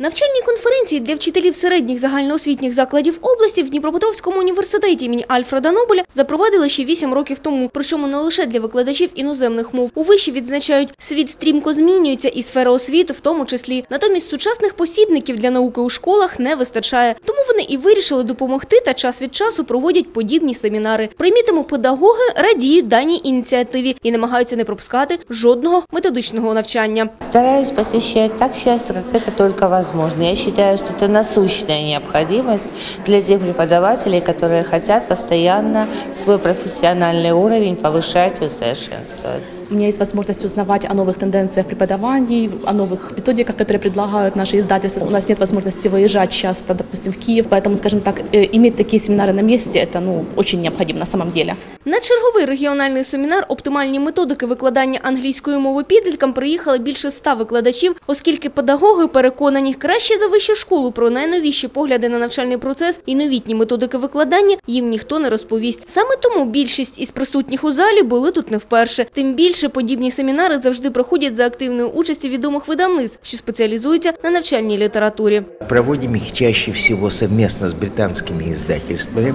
Навчальні конференції для вчителів середніх загальноосвітніх закладів області в Дніпропетровському університеті імені Альфреда Нобеля запровадили ще 8 років тому. Причому не лише для викладачів іноземних мов. У виші відзначають, світ стрімко змінюється і сфера освіти в тому числі. Натомість сучасних посібників для науки у школах не вистачає. Тому вони і вирішили допомогти та час від часу проводять подібні семінари. Примітимо, педагоги радіють даній ініціативі і намагаються не пропускати жодного методичного навчання. Стараюсь посещать так часто, как это только возможно. Я считаю, что это насущная необходимость для тех преподавателей, которые хотят постоянно свой профессиональный уровень повышать и усовершенствовать. У меня есть возможность узнавать о новых тенденциях преподавания, о новых методиках, которые предлагают наши издательства. У нас нет возможности выезжать часто, допустим, в Киев, поэтому, скажем так, э, иметь такие семинары на месте, это ну, очень необходимо на самом деле. На черговий регіональний семінар «Оптимальні методики викладання англійської мови підліткам» приїхали більше ста викладачів, оскільки педагоги переконані, краще за вищу школу про найновіші погляди на навчальний процес і новітні методики викладання їм ніхто не розповість. Саме тому більшість із присутніх у залі були тут не вперше. Тим більше подібні семінари завжди проходять за активною участі відомих видавництв, що спеціалізуються на навчальній літературі. Проводимо їх чаще всього совместно з британськими издательствами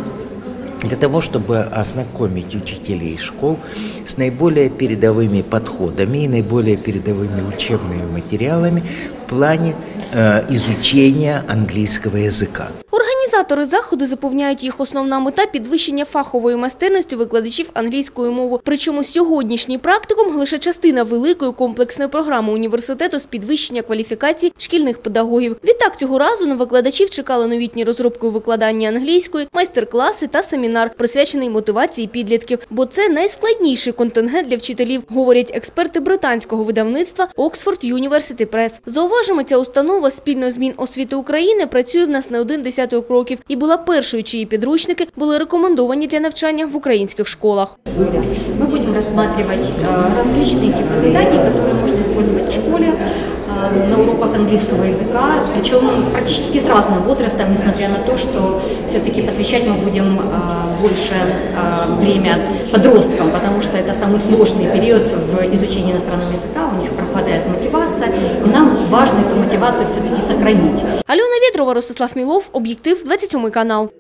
для того, чтобы ознакомить учителей школ с наиболее передовыми подходами и наиболее передовыми учебными материалами в плане э, изучения английского языка. Організатори заходу запевняють, їх основна мета – підвищення фахової майстерності викладачів англійської мови. Причому сьогоднішній практикум – лише частина великої комплексної програми університету з підвищення кваліфікації шкільних педагогів. Відтак цього разу на викладачів чекали новітні розробки у викладанні англійської, майстер-класи та семінар, присвячений мотивації підлітків. Бо це найскладніший контингент для вчителів, говорять експерти британського видавництва Oxford University Press. Зауважимо, ця установа спільно з Міносвіти України працює в нас не один десяток років і була першою, чиї підручники були рекомендовані для навчання в українських школах. Мы будем рассматривать э, различные типы заданий, которые можно использовать в школе э, на уроках английского языка, причем практически с разным возрастом, несмотря на то, что все-таки посвящать мы будем э, больше э, время подросткам, потому что это самый сложный период в изучении иностранного языка, у них пропадает мотивация, и нам важно эту мотивацию все-таки сохранить. Альона Вєтрова, Ростислав Мілов, Об'єктив, 27 канал.